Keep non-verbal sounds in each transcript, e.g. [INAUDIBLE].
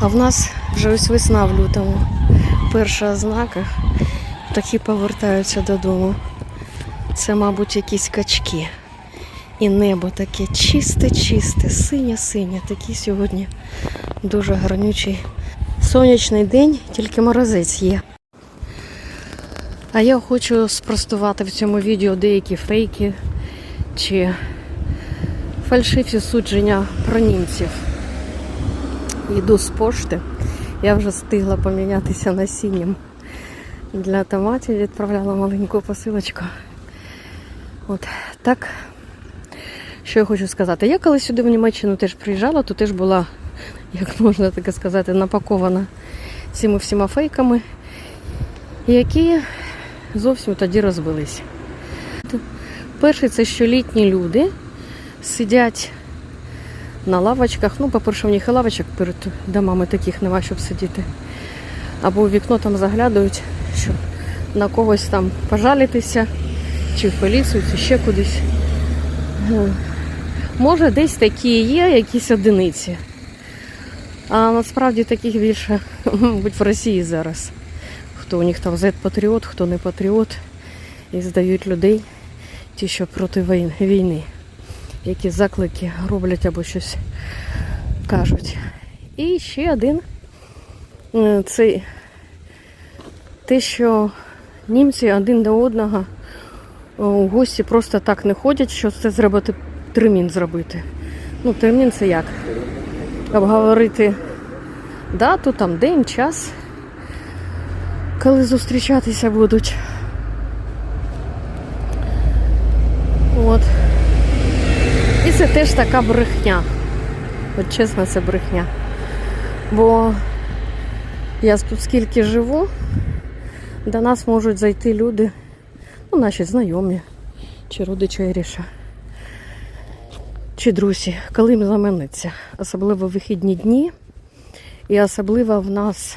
А в нас вже ось весна в лютому. Перша ознака. Птахи повертаються додому. Це, мабуть, якісь качки. І небо таке чисте-чисте, синє-синє. Такий сьогодні дуже гарнючий сонячний день, тільки морозець є. А я хочу спростувати в цьому відео деякі фейки чи фальшиві судження про німців. Йду з пошти. Я вже встигла помінятися насінням для томатів, відправляла маленьку посилочку. От так. Що я хочу сказати? Я коли сюди в Німеччину теж приїжджала, то теж була, як можна таке сказати, напакована цими всіма фейками, які зовсім тоді розбились. Перший це що літні люди сидять на лавочках. Ну, по-перше, в них і лавочок перед домами таких нема, щоб сидіти. Або у вікно там заглядають, щоб на когось там пожалітися, чи в поліцію, чи ще кудись. Е, Може, десь такі є якісь одиниці. А насправді таких більше, [LAUGHS] мабуть, в Росії зараз. Хто у них там Z-патріот, хто не патріот. І здають людей, ті, що проти війни, які заклики роблять або щось кажуть. І ще один е, це те, що німці один до одного е, у гості просто так не ходять, що це зробити термін зробити. Ну, термін це як? Обговорити дату, там день, час, коли зустрічатися будуть. От. І це теж така брехня. От чесно, це брехня. Бо я тут скільки живу, до нас можуть зайти люди, ну, наші знайомі, чи родичі Іріша, чи друзі, коли їм заманеться. Особливо в вихідні дні. І особливо в нас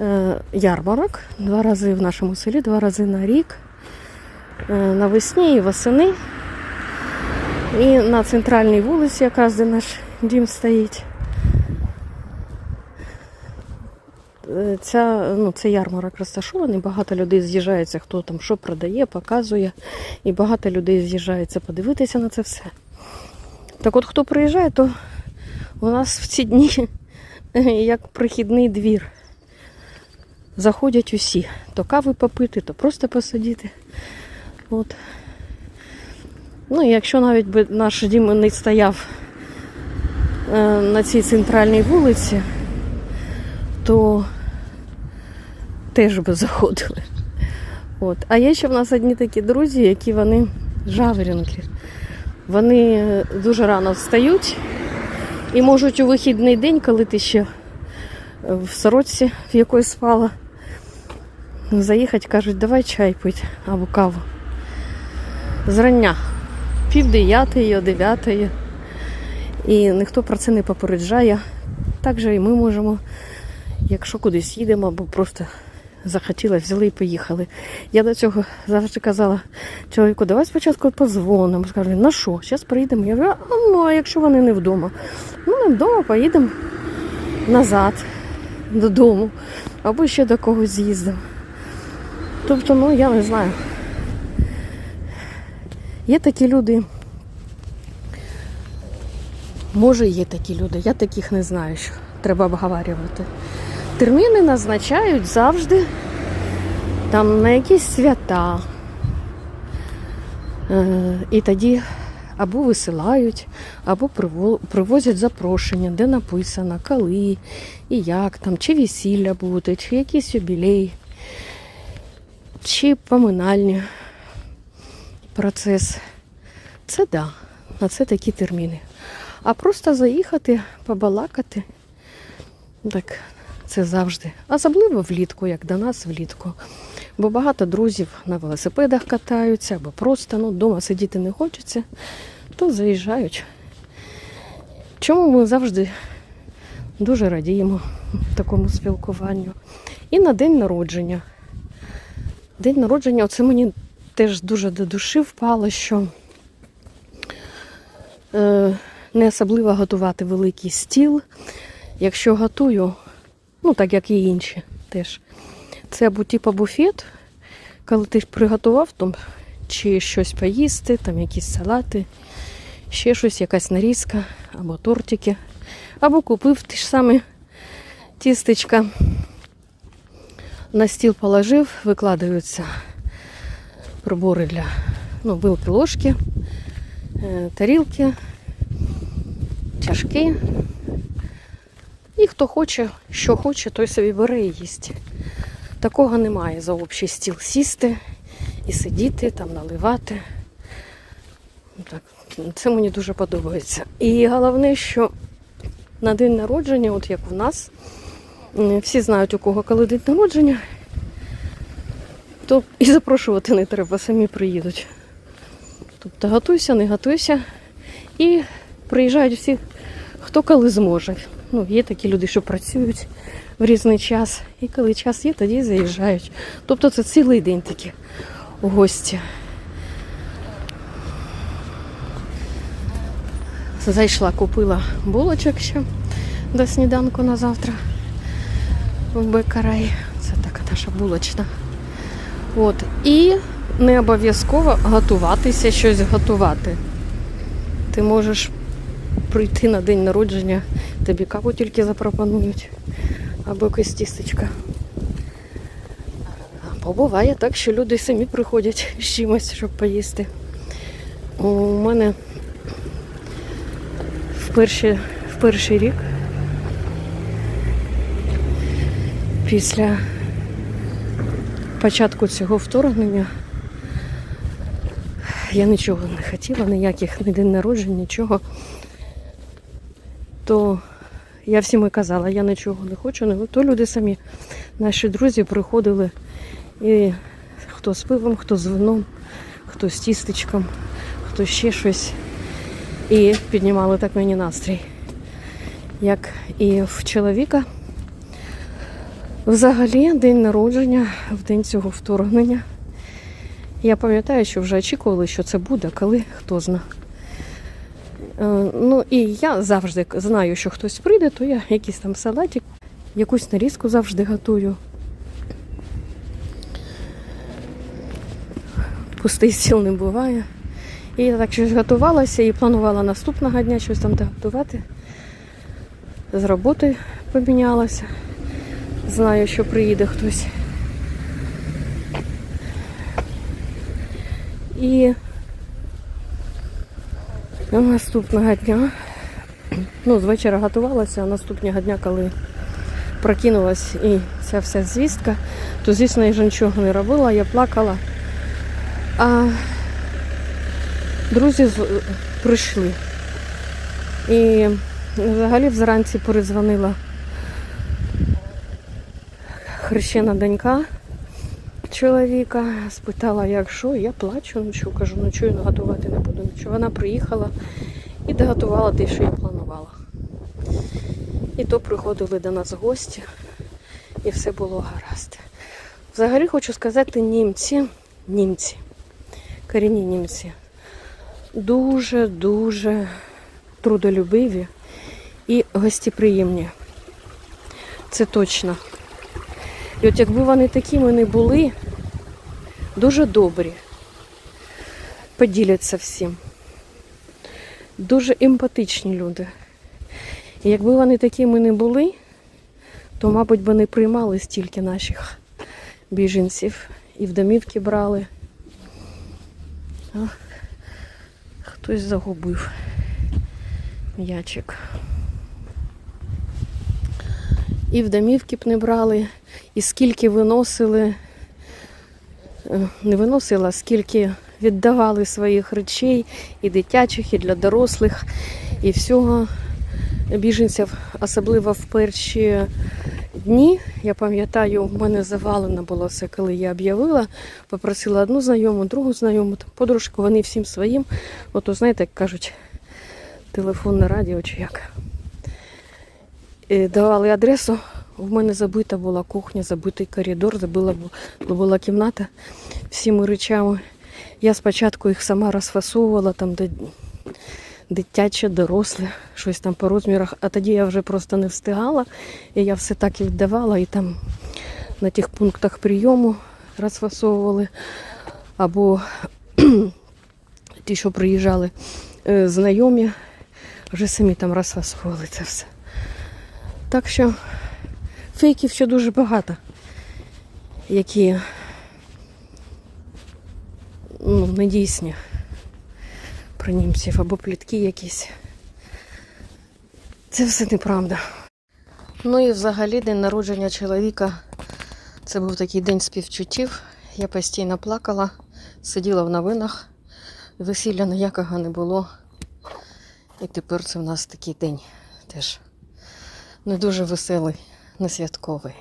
е, ярмарок два рази в нашому селі, два рази на рік. Е, навесні і восени. І на центральній вулиці, якраз де наш дім стоїть. Е, Ця, ну, це ярмарок розташований, багато людей з'їжджається, хто там що продає, показує. І багато людей з'їжджається подивитися на це все. Так от хто приїжджає, то у нас в ці дні [LAUGHS] як прихідний двір. Заходять усі. То кави попити, то просто посидіти. От. Ну, якщо навіть би наш дім не стояв е, на цій центральній вулиці, то теж би заходили. От. А є ще в нас одні такі друзі, які вони жаворонки. Вони е, дуже рано встають і можуть у вихідний день, коли ти ще в сорочці, в якої спала, заїхати, кажуть, давай чай пить або каву. Зрання. Пів дев'ятої. І ніхто про це не попереджає. Так же і ми можемо, якщо кудись їдемо, або просто захотіли, взяли і поїхали. Я до цього завжди казала чоловіку, давай спочатку позвонимо. Скажу, на що? Зараз приїдемо. Я говорю, а ну, а якщо вони не вдома? Ну, не вдома, поїдемо назад додому, або ще до когось з'їздимо. Тобто, ну я не знаю. Є такі люди. Може, є такі люди, я таких не знаю, що треба обговорювати. Терміни назначають завжди там на якісь свята. Е, і тоді або висилають, або привозять запрошення, де написано, коли і як там, чи весілля буде, чи якийсь юбілей, чи поминальні процес. Це да, на це такі терміни. А просто заїхати, побалакати, так це завжди. Особливо влітку, як до нас влітку. Бо багато друзів на велосипедах катаються, або просто ну, вдома сидіти не хочеться, то заїжджають. Чому ми завжди дуже радіємо такому спілкуванню. І на день народження. День народження, оце мені теж дуже до душі впало, що е, не особливо готувати великий стіл Якщо готую, ну так як і інші теж. Це або типу буфет, коли ти приготував там чи щось поїсти, там якісь салати, ще щось, якась нарізка, або тортики, або купив ті ж самі тістечка. На стіл положив, викладаються прибори для ну, вилки, ложки, е, тарілки, чашки. І хто хоче, що хоче, той собі бере і їсть. Такого немає за общий стіл сісти і сидіти, там наливати. Ну, Так, це мені дуже подобається. І головне, що на день народження, от як у нас, всі знають, у кого коли день народження, то і запрошувати не треба, самі приїдуть. Тобто готуйся, не готуйся. І приїжджають всі, хто коли зможе. Ну, є такі люди, що працюють в різний час. І коли час є, тоді заїжджають. Тобто це цілий день такі гості. Зайшла, купила булочок ще до сніданку на завтра в Бекарай. Це така наша булочна. От. І не обов'язково готуватися, щось готувати. Ти можеш прийти на день народження, тобі каву тільки запропонують, або якесь тістечко. Або буває так, що люди самі приходять з чимось, щоб поїсти. У мене в перший, в перший рік після початку цього вторгнення я нічого не хотіла, ніяких ні день народжень, нічого. То я всім і казала, я нічого не хочу, то люди самі, наші друзі приходили, і хто з пивом, хто з вином, хто з тістечком, хто ще щось. І піднімали так мені настрій. Як і в чоловіка. Взагалі, день народження, в день цього вторгнення. Я пам'ятаю, що вже очікували, що це буде, коли хто зна. Е, Ну і я завжди знаю, що хтось прийде, то я якийсь там салатик, якусь нарізку завжди готую. Пустий стіл не буває. І я так щось готувалася і планувала наступного дня щось там готувати. З роботи помінялася. Знаю, що приїде хтось. І наступного дня, ну, з вечора готувалася, а наступного дня, коли прокинулась і ця вся звістка, то, звісно, я вже нічого не робила, я плакала. А друзі прийшли. І взагалі вранці перезвонила хрещена донька чоловіка, спитала, як що, я плачу, ну що, кажу, ну чого я готувати не буду. Нічого. Вона приїхала і доготувала те, що я планувала. І то приходили до нас гості, і все було гаразд. Взагалі хочу сказати, німці, німці, корінні німці, дуже-дуже трудолюбиві і гостеприємні. Це точно. І от якби вони такими не були, дуже добрі, поділяться всім. Дуже емпатичні люди. І якби вони такими не були, то, мабуть, би не приймали стільки наших біженців і в домівки брали. А, хтось загубив м'ячик. І в домівки б не брали, і скільки виносили, е, не виносила, скільки віддавали своїх речей, і дитячих, і для дорослих, і всього біженців, особливо в перші дні. Я пам'ятаю, в мене завалено було все, коли я об'явила. Попросила одну знайому, другу знайому, подружку, вони всім своїм. Ото, знаєте, як кажуть, телефонне радіо чи як. Давали адресу. В мене забита була кухня, забитий коридор, забила бу- була кімната всіми речами. Я спочатку їх сама розфасовувала там, де, дитяче, доросле, щось там по розмірах. А тоді я вже просто не встигала, і я все так і віддавала, і там на тих пунктах прийому розфасовували. Або [CLEARS THROAT] ті, що приїжджали е, знайомі, вже самі там розфасовували це все. Так що фейків ще дуже багато, які ну, недійсні про німців або плітки якісь. Це все неправда. Ну і взагалі день народження чоловіка. Це був такий день співчуттів. Я постійно плакала, сиділа в новинах, весілля ніякого не було. І тепер це в нас такий день теж не дуже веселий, не святковий.